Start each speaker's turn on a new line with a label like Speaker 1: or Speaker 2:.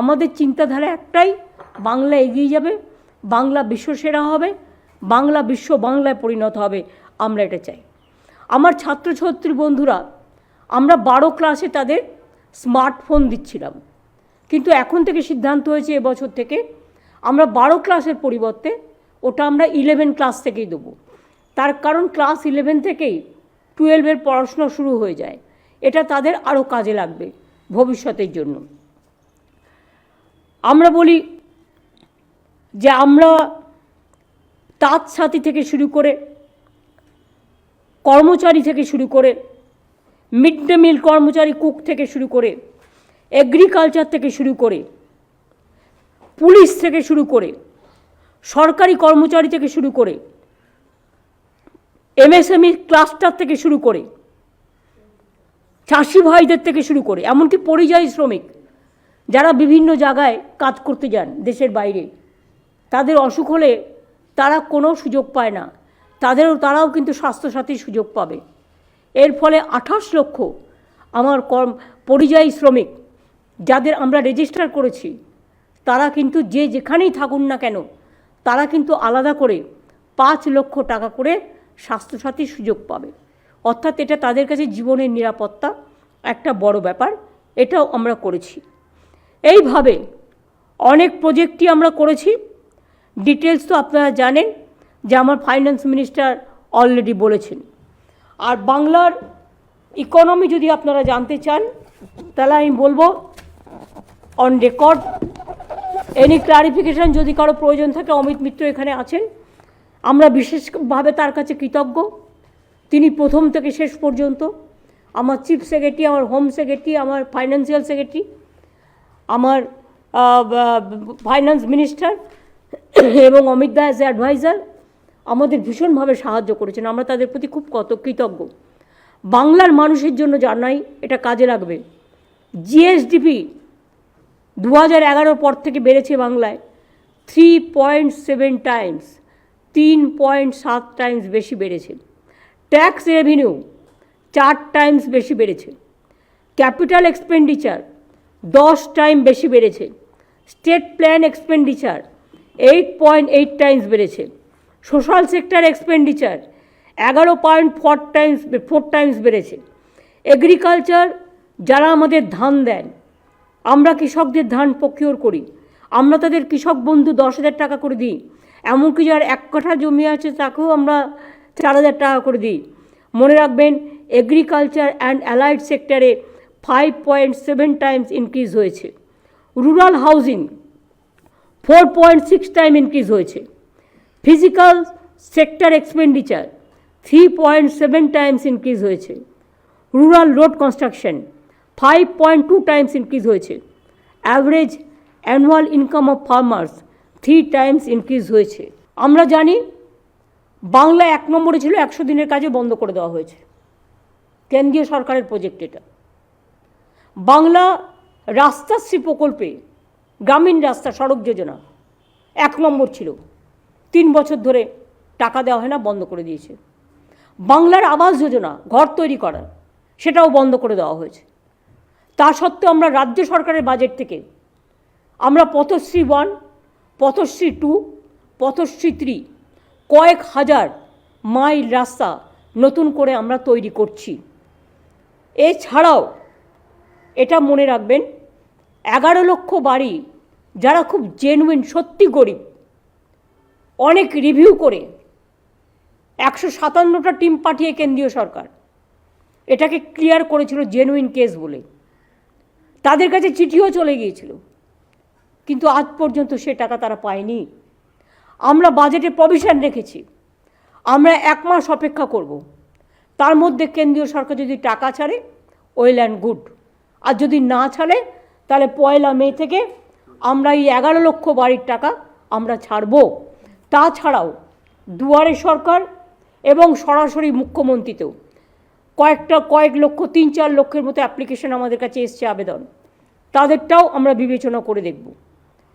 Speaker 1: আমাদের চিন্তাধারা একটাই, বাংলা এগিয়ে যাবে, বাংলা বিশ্বসেরা হবে, বাংলা বিশ্ব বাংলায় পরিণত হবে, আমরা এটা চাই। আমার ছাত্রছাত্রী বন্ধুরা, আমরা বারো ক্লাসে তাদের স্মার্টফোন দিচ্ছিলাম। কিন্তু এখন থেকে সিদ্ধান্ত হয়েছে এবছর থেকে, আমরা বারো ক্লাসের পরিবর্তে ওটা আমরা ইলেভেন ক্লাস থেকেই দেবো। তার কারণ ক্লাস ইলেভেন থেকেই টুয়েলভের পড়াশোনা শুরু হয়ে যায়। এটা তাদের আরও কাজে লাগবে ভবিষ্যতের জন্য। আমরা বলি যে আমরা তাঁত সাথী থেকে শুরু করে কর্মচারী থেকে শুরু করে মিড ডে মিল কর্মচারী কুক থেকে শুরু করে এগ্রিকালচার থেকে শুরু করে পুলিশ থেকে শুরু করে সরকারি কর্মচারী থেকে শুরু করে এমএসএমই ক্লাস্টার থেকে শুরু করে চাষি ভাইদের থেকে শুরু করে, এমনকি পরিযায়ী শ্রমিক। যারা বিভিন্ন জায়গায় কাজ করতে যান দেশের বাইরে, তাদের অসুখ হলে তারা কোনো সুযোগ পায় না। তাদেরও, তারাও কিন্তু স্বাস্থ্যসাথীর সুযোগ পাবে। এর ফলে আঠাশ লক্ষ আমার কর্ম, পরিযায়ী শ্রমিক যাদের আমরা রেজিস্টার করেছি, তারা কিন্তু যে যেখানেই থাকুন না কেন, তারা কিন্তু আলাদা করে পাঁচ লক্ষ টাকা করে স্বাস্থ্যসাথীর সুযোগ পাবে। অর্থাৎ এটা তাদের কাছে জীবনের নিরাপত্তা একটা বড় ব্যাপার, এটাও আমরা করেছি। এইভাবে অনেক প্রজেক্টই আমরা করেছি। ডিটেলস তো আপনারা জানেন, যে আমার ফাইন্যান্স মিনিস্টার অলরেডি বলেছেন। আর বাংলার ইকোনমি যদি আপনারা জানতে চান, তাহলে আমি বলব অন রেকর্ড এনি ক্লারিফিকেশন যদি কারও প্রয়োজন থাকে, অমিত মিত্র এখানে আছেন। আমরা বিশেষভাবে তার কাছে কৃতজ্ঞ। তিনি প্রথম থেকে শেষ পর্যন্ত। আমার চিফ সেক্রেটারি আমার হোম সেক্রেটারি আমার ফাইন্যান্সিয়াল সেক্রেটারি আমার ফাইন্যান্স মিনিস্টার এবং অমিত দা অ্যাজ অ্যাডভাইজার আমাদের ভীষণভাবে সাহায্য করেছেন। আমরা তাদের প্রতি খুব কত কৃতজ্ঞ বাংলার মানুষের জন্য জানাই এটা কাজে লাগবে। জিএসডিপি দু হাজার এগারোর পর থেকে বেড়েছে বাংলায় থ্রি পয়েন্ট সেভেন টাইমস তিন পয়েন্ট সাত টাইমস বেশি বেড়েছে। ট্যাক্স রেভিনিউ চার টাইমস বেশি বেড়েছে। ক্যাপিটাল এক্সপেন্ডিচার দশ টাইম বেশি বেড়েছে। State plan expenditure eight point eight times বেড়েছে। সোশ্যাল সেক্টর এক্সপেন্ডিচার এগারো point four times four times বেড়েছে। এগ্রিকালচার যারা আমাদের ধান দেন, আমরা কৃষকদের ধান প্রকিওর করি। আমরা তাদের কৃষক বন্ধু দশ হাজার টাকা করে দিই। এমনকি যার এক কাঠা জমি আছে, তাকেও আমরা চার হাজার টাকা করে দিই। মনে রাখবেন এগ্রিকালচার অ্যান্ড অ্যালাইড সেক্টরে five point seven times increase হয়েছে। Rural housing four point six time increase হয়েছে। Physical sector expenditure three point seven times increase হয়েছে। Rural road construction five point two times increase হয়েছে। Average annual income of farmers three times increase হয়েছে। আমরা জানি বাংলা এক নম্বরে ছিল একশো দিনের কাজে বন্ধ করে দেওয়া হয়েছে। কেন্দ্রীয় সরকারের প্রজেক্ট এটা। বাংলা রাস্তাশ্রী প্রকল্পে গ্রামীণ রাস্তা সড়ক যোজনা এক নম্বর ছিল। তিন বছর ধরে টাকা দেওয়া হয় না, বন্ধ করে দিয়েছে। বাংলার আবাস যোজনা ঘর তৈরি করা সেটাও বন্ধ করে দেওয়া হয়েছে। তা সত্ত্বেও আমরা রাজ্য সরকারের বাজেট থেকে আমরা Pathashree one Pathashree two Pathashree three কয়েক হাজার মাইল রাস্তা নতুন করে আমরা তৈরি করছি। এছাড়াও এটা মনে রাখবেন, এগারো লক্ষ বাড়ি যারা খুব জেনুইন সত্যি গরিব। অনেক রিভিউ করে, একশো সাতান্নটা টিম পাঠিয়ে কেন্দ্রীয় সরকার। এটাকে ক্লিয়ার করেছিল জেনুইন কেস বলে। তাদের কাছে চিঠিও চলে গিয়েছিল। কিন্তু আজ পর্যন্ত সে টাকা তারা পায়নি। আমরা বাজেটে প্রভিশন রেখেছি। আমরা এক মাস অপেক্ষা করব। তার মধ্যে কেন্দ্রীয় সরকার যদি টাকা ছাড়ে ওয়েল অ্যান্ড গুড আর যদি না ছাড়ে, তাহলে পয়লা মে থেকে আমরা এই এগারো লক্ষ বাড়ির টাকা আমরা ছাড়ব। তাছাড়াও দুয়ারে সরকার এবং সরাসরি মুখ্যমন্ত্রীতেও কয়েকটা, কয়েক লক্ষ, তিন চার লক্ষের মতো অ্যাপ্লিকেশন আমাদের কাছে এসছে আবেদন। তাদেরটাও আমরা বিবেচনা করে দেখব।